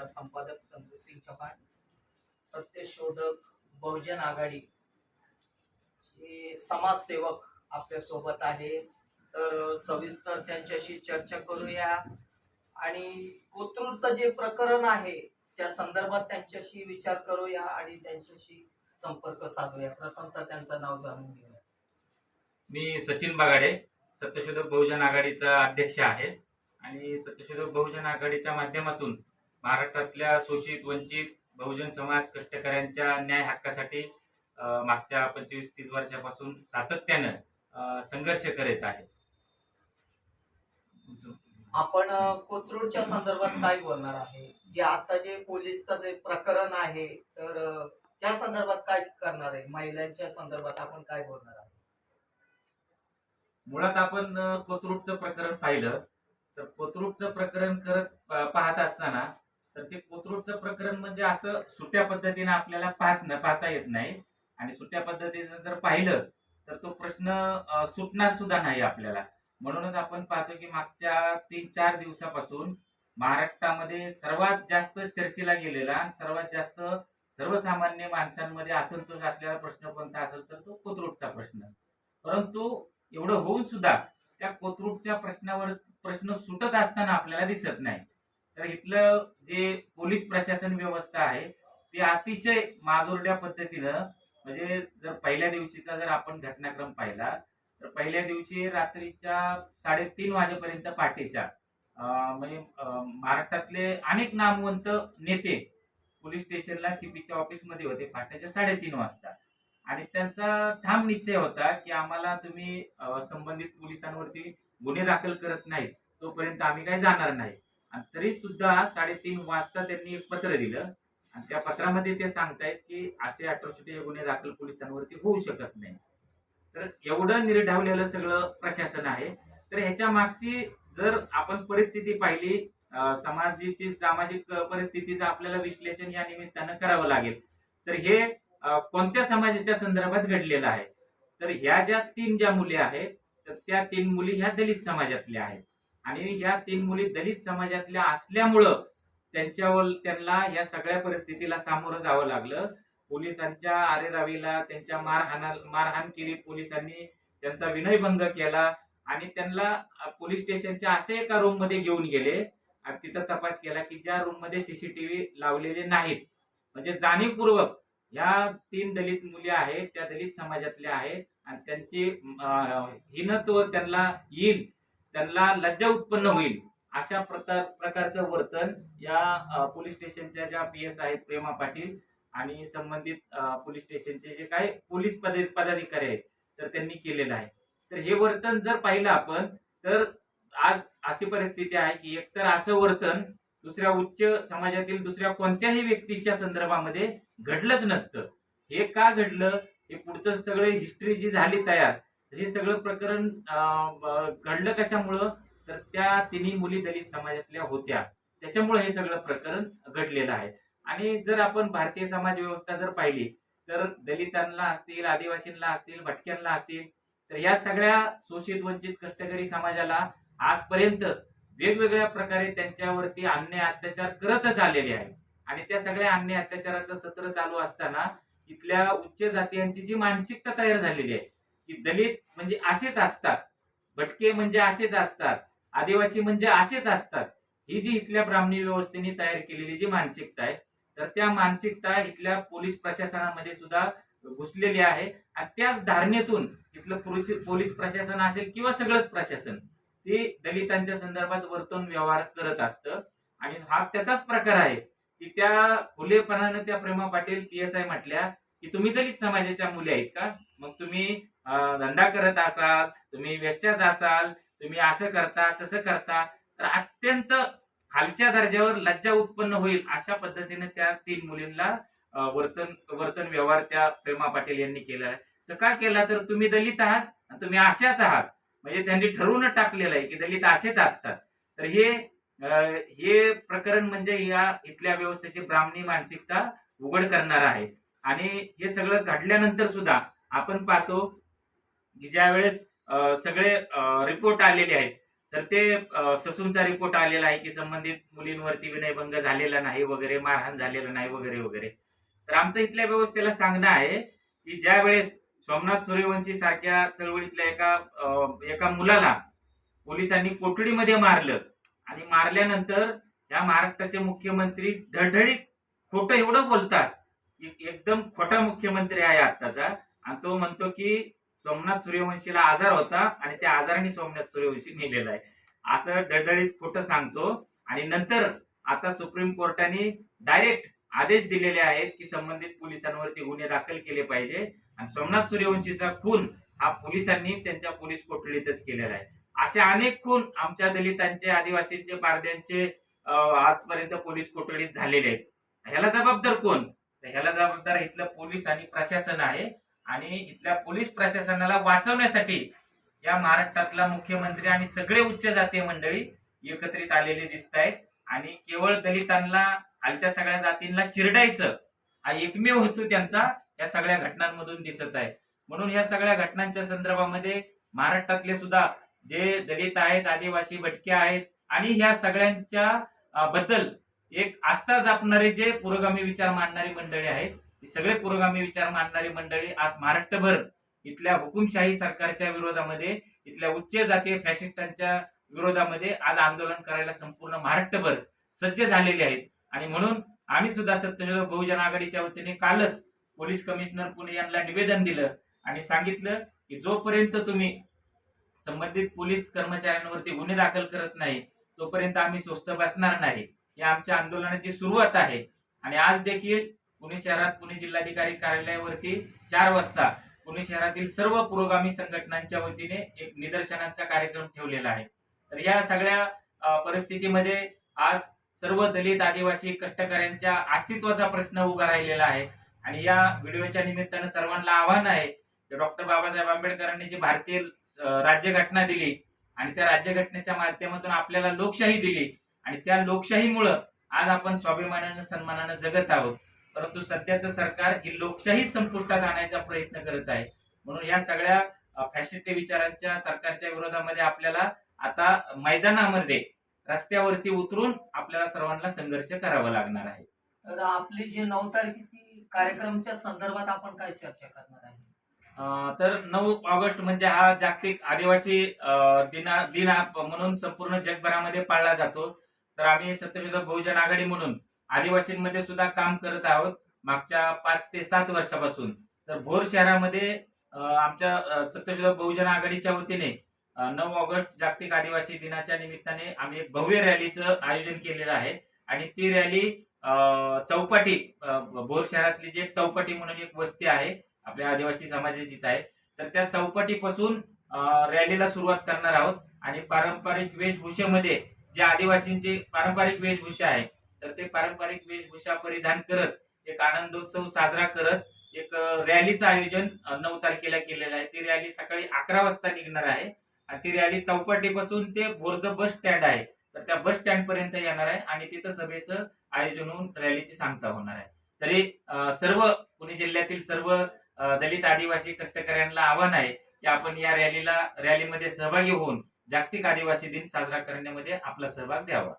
पत्रकार संपादक संजय सिंग चव्हाण सत्यशोधक बहुजन आघाडी समाजसेवक आपल्यासोबत आहे. तर सविस्तर त्यांच्याशी चर्चा करूया. आणि कोथरूडचं जे प्रकरण आहे त्या संदर्भात त्यांच्याशी विचार करूया आणि त्यांच्याशी संपर्क साधूया. प्रथमतः त्यांचं नाव जाणून घेऊया. मी सचिन बागाडे सत्यशोधक बहुजन आघाडीचा अध्यक्ष आहे. आणि सत्यशोधक बहुजन आघाडीच्या माध्यमातून महाराष्ट्रातल्या शोषित वंचित बहुजन समाज कष्टकऱ्यांच्या न्याय हक्कासाठी मागच्या पंचवीस तीस वर्षापासून सातत्यानं संघर्ष करत आहे. आपण कोथरूडच्या संदर्भात काय बोलणार आहे? जे आता जे पोलीसचं जे प्रकरण आहे तर त्या संदर्भात काय करणार आहे? महिलांच्या संदर्भात आपण काय बोलणार आहे? मुळात आपण कोथरूडचं प्रकरण पाहिलं तर कोथरूडचं प्रकरण करत पाहत असताना तर ते कोथरूडचं प्रकरण म्हणजे असं सुट्या पद्धतीने आपल्याला पाहत न पाहता येत नाही. आणि सुट्या पद्धतीने जर पाहिलं तर तो प्रश्न सुटणार सुद्धा नाही आपल्याला. म्हणूनच आपण पाहतो की मागच्या तीन चार दिवसापासून महाराष्ट्रामध्ये सर्वात जास्त चर्चेला गेलेला आणि सर्वात जास्त सर्वसामान्य माणसांमध्ये असंतोष असलेला प्रश्न कोणता असेल तर तो कोथरूडचा प्रश्न. परंतु एवढं होऊन सुद्धा त्या कोथरूडच्या प्रश्नावर प्रश्न सुटत असताना आपल्याला दिसत नाही. तर इथलं जे पोलीस प्रशासन व्यवस्था आहे ती अतिशय माजोरड्या पद्धतीनं म्हणजे जर पहिल्या दिवशीचा जर आपण घटनाक्रम पाहिला तर पहिल्या दिवशी रात्रीच्या साडेतीन वाजेपर्यंत पहाटेच्या म्हणजे महाराष्ट्रातले अनेक नामवंत नेते पोलीस स्टेशनला सीपीच्या ऑफिसमध्ये होते पहाटेच्या साडेतीन वाजता. आणि त्यांचा ठाम निश्चय होता की आम्हाला तुम्ही संबंधित पोलिसांवरती गुन्हे दाखल करत नाहीत तोपर्यंत आम्ही काय जाणार नाही. आणि तरी सुद्धा साडेतीन वाजता त्यांनी एक पत्र दिलं. आणि त्या पत्रामध्ये ते सांगतायत की असे अट्रॉसिटी गुन्हे दाखल पोलिसांवरती होऊ शकत नाही. तर एवढं निर्ढावलेलं सगळं प्रशासन आहे. तर ह्याच्या मागची जर आपण परिस्थिती पाहिली समाजाची सामाजिक परिस्थितीचं आपल्याला विश्लेषण या निमित्तानं करावं लागेल. तर हे कोणत्या समाजाच्या संदर्भात घडलेलं आहे? तर ह्या ज्या तीन ज्या मुली आहेत तर त्या तीन मुली ह्या दलित समाजातल्या आहेत. आणि या तीन मुली दलित समाजातल्या असल्यामुळं त्यांच्यावर त्यांना या सगळ्या परिस्थितीला सामोरं जावं लागलं. पोलिसांच्या आरेरावीला त्यांच्या मारहाणा मारहाण केली पोलिसांनी त्यांचा विनयभंग केला आणि त्यांना पोलीस स्टेशनच्या असे एका रूममध्ये घेऊन गेले आणि तिथं तपास केला की ज्या रूममध्ये सीसीटीव्ही लावलेले नाहीत. म्हणजे जाणीवपूर्वक ह्या तीन दलित मुली आहेत त्या दलित समाजातल्या आहेत आणि त्यांची हिनत्व हीनत्व त्यांना येईल त्यांना लज्जा उत्पन्न होईल अशा प्रकार प्रकारचं वर्तन या पोलीस स्टेशनच्या ज्या पी एस आहेत प्रेमा पाटील आणि संबंधित पोलीस स्टेशनचे जे काही पोलीस पद पदाधिकारी आहेत तर त्यांनी केलेलं आहे. तर हे वर्तन जर पाहिलं आपण तर आज अशी परिस्थिती आहे की एकतर असं वर्तन दुसऱ्या उच्च समाजातील दुसऱ्या कोणत्याही व्यक्तीच्या संदर्भामध्ये घडलंच नसतं. हे का घडलं? हे पुढचं सगळं हिस्ट्री जी झाली तयार हे सगळं प्रकरण घडलं कशामुळं? तर त्या तिन्ही मुली दलित समाजातल्या होत्या. त्याच्यामुळे हे सगळं प्रकरण घडलेलं आहे. आणि जर आपण भारतीय समाज व्यवस्था जर पाहिली तर दलितांना असतील आदिवासींना असतील भटक्यांना असतील तर या सगळ्या शोषित वंचित कष्टकरी समाजाला आजपर्यंत वेगवेगळ्या प्रकारे त्यांच्यावरती अन्याय अत्याचार करतच आलेले आहे आणि त्या सगळ्या अन्याय अत्याचाराचं सत्र चालू असताना इथल्या उच्च जातीयांची जी मानसिकता तयार झालेली आहे की दलित म्हणजे असेच असतात भटके म्हणजे असेच असतात आदिवासी म्हणजे असेच असतात ही जी इथल्या ब्राह्मणी व्यवस्थेने तयार केलेली जी मानसिकता आहे तर त्या मानसिकता इथल्या पोलीस प्रशासनामध्ये सुद्धा घुसलेली आहे. आणि त्याच धारणेतून इथलं पोलीस पोलीस प्रशासन असेल किंवा सगळंच प्रशासन ते दलितांच्या संदर्भात वर्तन व्यवहार करत असतं. आणि हा त्याचाच प्रकार आहे की त्या खुलेपणानं त्या Prema Patil P S I म्हटल्या की तुम्ही दलित समाजाच्या मुली आहेत का? मग तुम्ही धंदा करत असाल तुम्ही व्यच्यात असाल तुम्ही असं करता तसं करता तर अत्यंत खालच्या दर्जावर लज्जा उत्पन्न होईल अशा पद्धतीने त्या तीन मुलींना वर्तन वर्तन व्यवहार त्या प्रेमा पाटील यांनी केला आहे. तर का केला? तर तुम्ही दलित आहात आणि तुम्ही अशाच आहात. म्हणजे त्यांनी ठरवून टाकलेलं आहे की दलित असेच असतात. तर हे हे प्रकरण म्हणजे या इथल्या व्यवस्थेची ब्राह्मणी मानसिकता उघड करणार आहे. आणि हे सगळं घडल्यानंतर सुद्धा आपण पाहतो की ज्या वेळेस सगळे रिपोर्ट आलेले आहेत तर ते ससूनचा रिपोर्ट आलेला आहे की संबंधित मुलींवरती विनयभंग झालेला नाही वगैरे मारहाण झालेलं नाही वगैरे वगैरे. तर आमचं इथल्या व्यवस्थेला सांगणं आहे की ज्या वेळेस सोमनाथ सूर्यवंशी सारख्या चळवळीतल्या एका एका मुलाला पोलिसांनी कोठडीमध्ये मारलं आणि मारल्यानंतर या महाराष्ट्राचे मुख्यमंत्री ढळढळीत खोटं एवढं बोलतात एकदम खोटा मुख्यमंत्री आहे आत्ताचा. आणि तो म्हणतो की सोमनाथ सूर्यवंशीला आजार होता आणि त्या आजाराने सोमनाथ सूर्यवंशी नेलेला आहे. असं डळडळीत खोटं सांगतो. आणि नंतर आता सुप्रीम कोर्टाने डायरेक्ट आदेश दिलेले आहेत की संबंधित पोलिसांवरती गुन्हे दाखल केले पाहिजे. आणि सोमनाथ सूर्यवंशीचा खून हा पोलिसांनी त्यांच्या पोलीस कोठडीतच केलेला आहे. असे अनेक खून आमच्या दलितांचे आदिवासींचे पारद्यांचे आजपर्यंत पोलीस कोठडीत झालेले आहेत. ह्याला जबाबदार कोण? तर ह्याला जबाबदार इथलं पोलीस आणि प्रशासन आहे. आणि इथल्या पोलीस प्रशासनाला वाचवण्यासाठी या महाराष्ट्रातला मुख्यमंत्री आणि सगळे उच्च जातीय मंडळी एकत्रित आलेले दिसत आहेत आणि केवळ दलितांना खालच्या सगळ्या जातींना चिरडायचं हा एकमेव हेतू त्यांचा या सगळ्या घटनांमधून दिसत आहे. म्हणून या सगळ्या घटनांच्या संदर्भामध्ये महाराष्ट्रातले सुद्धा जे दलित आहेत आदिवासी भटके आहेत आणि ह्या सगळ्यांच्या बद्दल एक आस्था जपणारे जे पुरोगामी विचार मांडणारी मंडळी आहेत ही सगळे पुरोगामी विचार मांडणारी मंडळी आज महाराष्ट्रभर इथल्या हुकुमशाही सरकारच्या विरोधामध्ये इथल्या उच्च जातीय फॅशिस्टांच्या विरोधामध्ये आज आंदोलन करायला संपूर्ण महाराष्ट्रभर सज्ज झालेले आहेत. आणि म्हणून आम्ही सुद्धा सत्यशोधक बहुजन आघाडीच्या वतीने कालच पोलीस कमिशनर पुणे यांना निवेदन दिलं आणि सांगितलं की जोपर्यंत तुम्ही संबंधित पोलीस कर्मचाऱ्यांवरती गुन्हे दाखल करत नाही तोपर्यंत आम्ही स्वस्त बसणार नाही. या आमच्या आंदोलनाची सुरुवात आहे. आणि आज देखील पुणे शहरात पुणे जिल्हाधिकारी कार्यालयावरती चार वाजता पुणे शहरातील सर्व पुरोगामी संघटनांच्या वतीने एक निदर्शनांचा कार्यक्रम ठेवलेला आहे. तर या सगळ्या परिस्थितीमध्ये आज सर्व दलित आदिवासी कष्टकऱ्यांच्या अस्तित्वाचा प्रश्न उभा राहिलेला आहे. आणि या व्हिडिओच्या निमित्तानं सर्वांना आव्हान आहे की डॉक्टर बाबासाहेब आंबेडकरांनी जी भारतीय राज्यघटना दिली आणि त्या राज्यघटनेच्या माध्यमातून आपल्याला लोकशाही दिली आणि त्या लोकशाहीमुळं आज आपण स्वाभिमानानं सन्मानानं जगत आहोत. परंतु सध्याचं सरकार ही लोकशाही संपुष्टात आणायचा प्रयत्न करत आहे. म्हणून या सगळ्या फॅसिस्ट विचारांच्या सरकारच्या विरोधामध्ये आपल्याला आता मैदानामध्ये रस्त्यावरती उतरून आपल्याला सर्वांना संघर्ष करावा लागणार आहे. तर आपली जी नऊ तारखेची कार्यक्रमच्या संदर्भात आपण काय चर्चा करणार आहे? तर नऊ ऑगस्ट म्हणजे हा जागतिक आदिवासी दिना दिन म्हणून संपूर्ण जगभरामध्ये पाळला जातो. तर आम्ही सत्यशोधक बहुजन आघाडी म्हणून आदिवासींमध्ये सुद्धा काम करत आहोत मागच्या पाच ते सात वर्षापासून. तर भोर शहरामध्ये आमच्या अं, सत्यशोधक बहुजन आघाडीच्या वतीने नऊ ऑगस्ट जागतिक आदिवासी दिनाच्या निमित्ताने आम्ही एक भव्य रॅलीचं आयोजन केलेलं आहे. आणि ती रॅली चौपाटी भोर शहरातली जी एक चौपाटी म्हणून एक वस्ती आहे आपल्या आदिवासी समाजाचीच आहे. तर त्या चौपाटीपासून रॅलीला सुरुवात करणार आहोत. आणि पारंपरिक वेशभूषेमध्ये जे आदिवासींची पारंपरिक वेशभूषा आहे तर ते पारंपरिक वेशभूषा परिधान करत एक आनंदोत्सव साजरा करत एक रॅलीचं आयोजन नऊ तारखेला केलेलं आहे. ती रॅली सकाळी अकरा वाजता निघणार आहे आणि ती रॅली चौपाटीपासून ते भोरचं बस स्टँड आहे. तर त्या बस स्टँड पर्यंत येणार आहे आणि तिथं सभेचं आयोजन होऊन रॅलीची सांगता होणार आहे. तरी सर्व पुणे जिल्ह्यातील सर्व दलित आदिवासी कष्टकऱ्यांना आव्हान आहे की आपण या रॅलीला रॅलीमध्ये सहभागी होऊन जागतिक आदिवासी दिन साजरा करण्यामध्ये आपला सहभाग द्यावा.